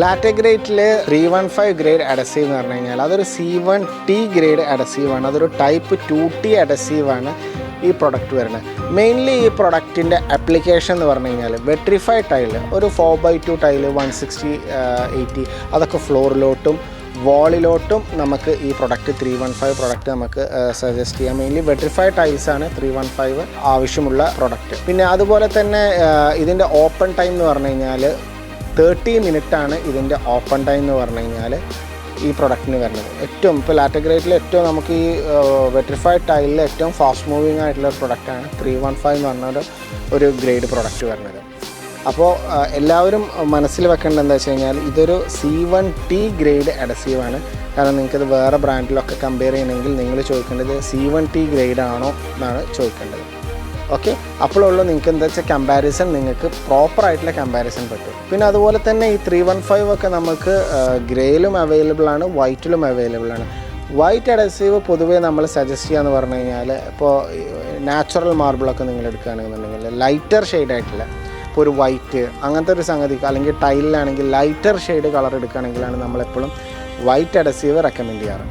ലാറ്റഗ്രേറ്റിൽ three one five grade adhesive എന്ന് പറഞ്ഞു കഴിഞ്ഞാൽ അതൊരു C one T grade adhesive ആണ്. അതൊരു ടൈപ്പ് ടു ടി അഡസീവ് ആണ് ഈ പ്രൊഡക്റ്റ് വരുന്നത്. മെയിൻലി ഈ പ്രൊഡക്റ്റിന്റെ അപ്ലിക്കേഷൻ എന്ന് പറഞ്ഞു കഴിഞ്ഞാൽ വെട്രിഫൈഡ് ടൈൽ ഒരു four by two tile one sixty eighty അതൊക്കെ ഫ്ലോറിലോട്ടും വാളിലോട്ടും നമുക്ക് ഈ product three one five product നമുക്ക് സജസ്റ്റ് ചെയ്യാം. മെയിൻലി വെട്രിഫൈഡ് ടൈൽസ് ആണ് ത്രീ വൺ ഫൈവ് ആവശ്യമുള്ള പ്രൊഡക്റ്റ് പിന്നെ അതുപോലെ തന്നെ ഇതിന്റെ ഓപ്പൺ ടൈം എന്ന് പറഞ്ഞു കഴിഞ്ഞാൽ തേർട്ടി ആണ് ഇതിന്റെ ഓപ്പൺ ടൈം എന്ന് പറഞ്ഞു കഴിഞ്ഞാൽ ഈ പ്രൊഡക്റ്റിന് വരുന്നത്. ഏറ്റവും ഇപ്പോൾ ലാറ്റഗ്രേറ്റിൽ ഏറ്റവും നമുക്ക് ഈ വെട്രിഫൈഡ് ടൈലിൽ ഏറ്റവും ഫാസ്റ്റ് മൂവിങ് ആയിട്ടുള്ള പ്രൊഡക്റ്റാണ് ത്രീ വൺ ഫൈവ് എന്ന് പറഞ്ഞ ഒരു ഗ്രേഡ് പ്രൊഡക്റ്റ് വരുന്നത്. അപ്പോൾ എല്ലാവരും മനസ്സിൽ വെക്കേണ്ടത് എന്താ വെച്ച് കഴിഞ്ഞാൽ ഇതൊരു C one T grade adhesive ആണ്. കാരണം നിങ്ങൾക്കത് വേറെ ബ്രാൻഡിലൊക്കെ കമ്പയർ ചെയ്യണമെങ്കിൽ നിങ്ങൾ ചോദിക്കേണ്ടത് സി വൺ ടി ഗ്രേഡ് ആണോ എന്നാണ് ചോദിക്കേണ്ടത്. ഓക്കെ? അപ്പോഴുള്ളൂ നിങ്ങൾക്ക് എന്താ വെച്ചാൽ കമ്പാരിസൺ നിങ്ങൾക്ക് പ്രോപ്പറായിട്ടുള്ള കമ്പാരിസൺ പറ്റും. പിന്നെ അതുപോലെ തന്നെ ഈ ത്രീ വൺ ഫൈവ് ഒക്കെ നമുക്ക് ഗ്രേയിലും അവൈലബിൾ ആണ് വൈറ്റിലും അവൈലബിൾ ആണ്. വൈറ്റ് അഡസീവ് പൊതുവേ നമ്മൾ സജസ്റ്റ് ചെയ്യാന്ന് പറഞ്ഞു കഴിഞ്ഞാൽ ഇപ്പോൾ നാച്ചുറൽ മാർബിളൊക്കെ നിങ്ങൾ എടുക്കുകയാണെന്നുണ്ടെങ്കിൽ ലൈറ്റർ ഷെയ്ഡായിട്ടുള്ള ഇപ്പോൾ ഒരു വൈറ്റ് അങ്ങനത്തെ ഒരു സംഗതി അല്ലെങ്കിൽ ടൈലിലാണെങ്കിൽ ലൈറ്റർ ഷെയ്ഡ് കളർ എടുക്കുകയാണെങ്കിലാണ് നമ്മളെപ്പോഴും വൈറ്റ് അഡസീവ് റെക്കമെൻഡ് ചെയ്യാറ്.